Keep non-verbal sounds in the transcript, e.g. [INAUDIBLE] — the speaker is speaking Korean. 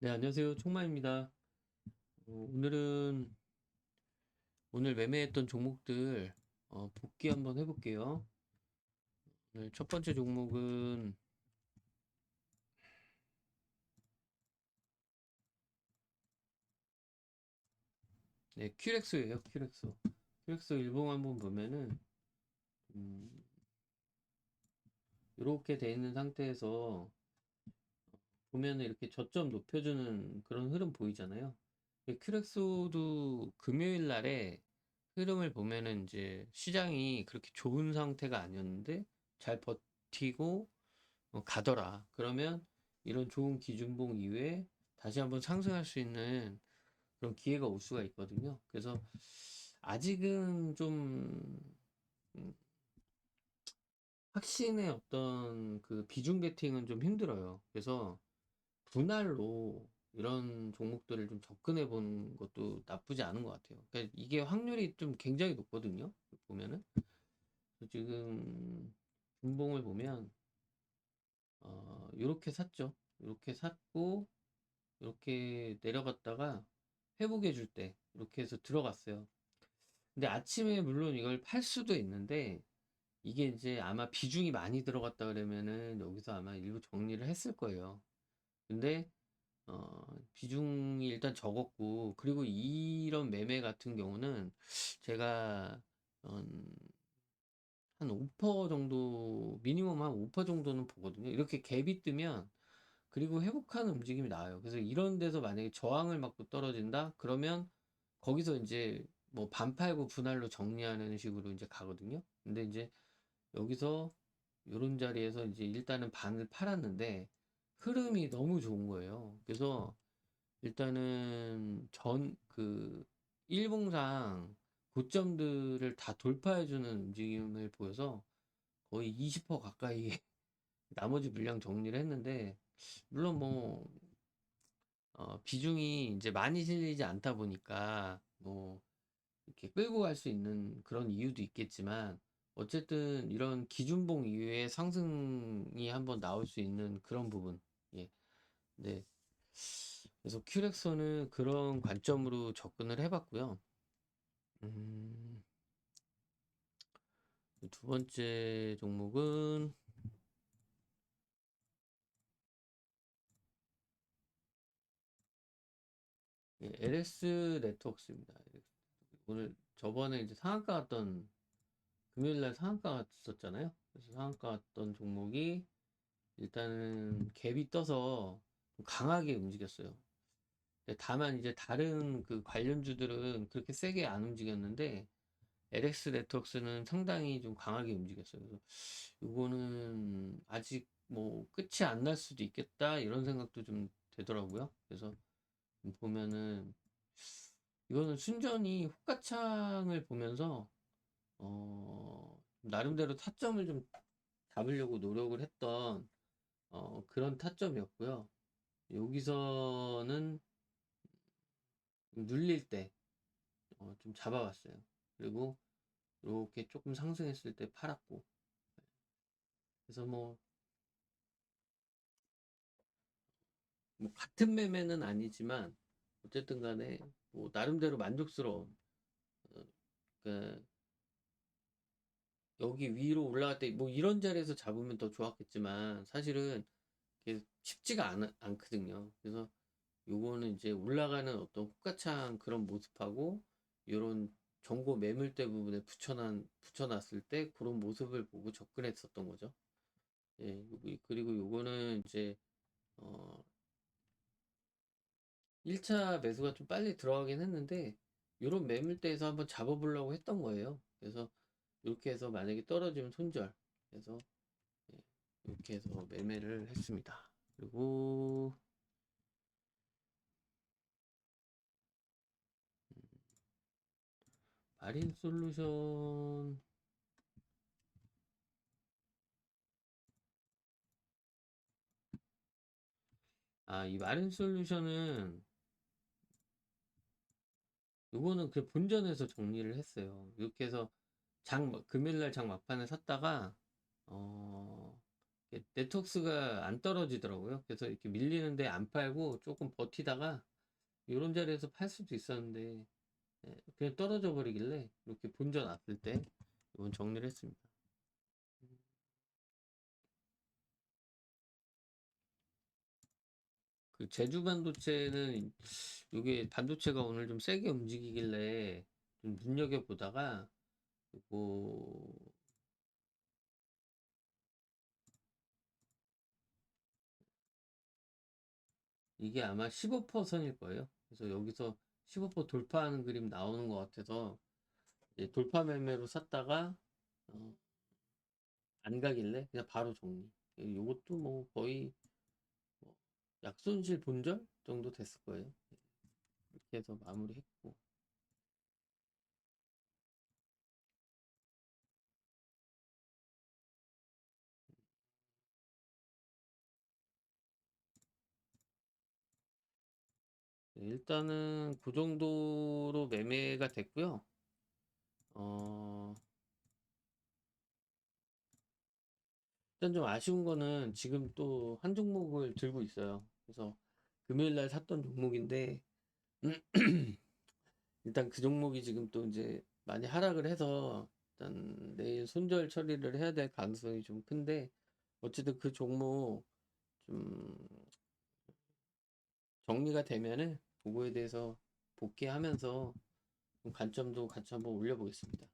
네, 안녕하세요. 총마입니다. 어, 오늘은 오늘 매매했던 종목들 어, 복귀 한번 해볼게요. 오늘 첫 번째 종목은 네, 큐렉스예요. 큐렉스. 큐렉스 일봉 한번 보면은 음, 이렇게 돼 있는 상태에서 보면은 이렇게 저점 높여주는 그런 흐름 보이잖아요. 큐렉스도 금요일 날에 흐름을 보면은 이제 시장이 그렇게 좋은 상태가 아니었는데 잘 버티고 어, 가더라. 그러면 이런 좋은 기준봉 이후에 다시 한번 상승할 수 있는 그런 기회가 올 수가 있거든요. 그래서 아직은 좀 음, 확신의 어떤 그 비중 베팅은 좀 힘들어요. 그래서 분할로 이런 종목들을 좀 접근해 보는 것도 나쁘지 않은 것 같아요. 그러니까 이게 확률이 좀 굉장히 높거든요. 보면은 지금 분봉을 보면 어, 이렇게 샀죠. 이렇게 샀고 이렇게 내려갔다가 회복해 줄 때 이렇게 해서 들어갔어요. 근데 아침에 물론 이걸 팔 수도 있는데 이게 이제 아마 비중이 많이 들어갔다 그러면은 여기서 아마 일부 정리를 했을 거예요. 근데 어, 비중이 일단 적었고 그리고 이런 매매 같은 경우는 제가 음, 한5% 정도 미니멈 한 5% 정도는 보거든요. 이렇게 갭이 뜨면 그리고 회복하는 움직임이 나와요. 그래서 이런 데서 만약에 저항을 맞고 떨어진다 그러면 거기서 이제 뭐 반팔고 분할로 정리하는 식으로 이제 가거든요. 근데 이제 여기서 요런 자리에서 이제 일단은 반을 팔았는데 흐름이 너무 좋은 거예요. 그래서 일단은 전 그 일봉상 고점들을 다 돌파해주는 움직임을 보여서 거의 20% 가까이 [LAUGHS] 나머지 물량 정리를 했는데 물론 뭐 어, 비중이 이제 많이 실리지 않다 보니까 뭐 이렇게 끌고 갈 수 있는 그런 이유도 있겠지만 어쨌든 이런 기준봉 이후에 상승이 한번 나올 수 있는 그런 부분 예. 네. 그래서 큐렉스는 그런 관점으로 접근을 해봤고요. 음, 두 번째 종목은 예, LS 네트워크스입니다. 오늘 저번에 이제 상한가 갔던 금요일 날 상한가 갔었잖아요. 그래서 상한가 갔던 종목이 일단은 갭이 떠서 강하게 움직였어요. 다만 이제 다른 그 관련주들은 그렇게 세게 안 움직였는데 LX 네트워크스는 상당히 좀 강하게 움직였어요. 그래서 이거는 아직 뭐 끝이 안 날 수도 있겠다 이런 생각도 좀 되더라고요. 그래서 보면은 이거는 순전히 호가창을 보면서 어 나름대로 타점을 좀 잡으려고 노력을 했던 어 그런 타점이었고요. 여기서는 눌릴 때 어, 좀 잡아봤어요. 그리고 이렇게 조금 상승했을 때 팔았고 그래서 뭐, 뭐 같은 매매는 아니지만 어쨌든 간에 뭐 나름대로 만족스러운 어, 그 여기 위로 올라갈 때 뭐 이런 자리에서 잡으면 더 좋았겠지만 사실은 쉽지가 않, 않거든요. 그래서 요거는 이제 올라가는 어떤 호가창 그런 모습하고 요런 정보 매물대 부분에 붙여놨, 붙여놨을 때 그런 모습을 보고 접근했었던 거죠. 예, 그리고 요거는 이제, 어, 1차 매수가 좀 빨리 들어가긴 했는데, 요런 매물대에서 한번 잡아보려고 했던 거예요. 그래서 이렇게 해서 만약에 떨어지면 손절. 그래서 예, 이렇게 해서 매매를 했습니다. 그리고 마린 솔루션 아, 이 마린 솔루션은 이거는 그 본전에서 정리를 했어요. 이렇게 해서 장 금요일 날 장 막판에 샀다가 어 네트워크가 안 떨어지더라고요. 그래서 이렇게 밀리는데 안 팔고 조금 버티다가 요런 자리에서 팔 수도 있었는데 예, 그냥 떨어져 버리길래 이렇게 본전 왔을 때 이건 정리를 했습니다. 그 제주 반도체는 이게 반도체가 오늘 좀 세게 움직이길래 좀 눈여겨 보다가 뭐 이게 아마 15% 선일 거예요. 그래서 여기서 15% 돌파하는 그림 나오는 것 같아서 돌파 매매로 샀다가 어, 안 가길래 그냥 바로 정리. 이것도 뭐 거의 뭐 약손실 본전 정도 됐을 거예요. 이렇게 해서 마무리했고. 일단은 그 정도로 매매가 됐고요. 어, 일단 좀 아쉬운 거는 지금 또 한 종목을 들고 있어요. 그래서 금요일 날 샀던 종목인데 [CLEARS THROAT] 일단 그 종목이 지금 또 이제 많이 하락을 해서 일단 내일 손절 처리를 해야 될 가능성이 좀 큰데 어쨌든 그 종목 좀 정리가 되면은 그거에 대해서 복귀하면서 좀 관점도 같이 한번 올려보겠습니다.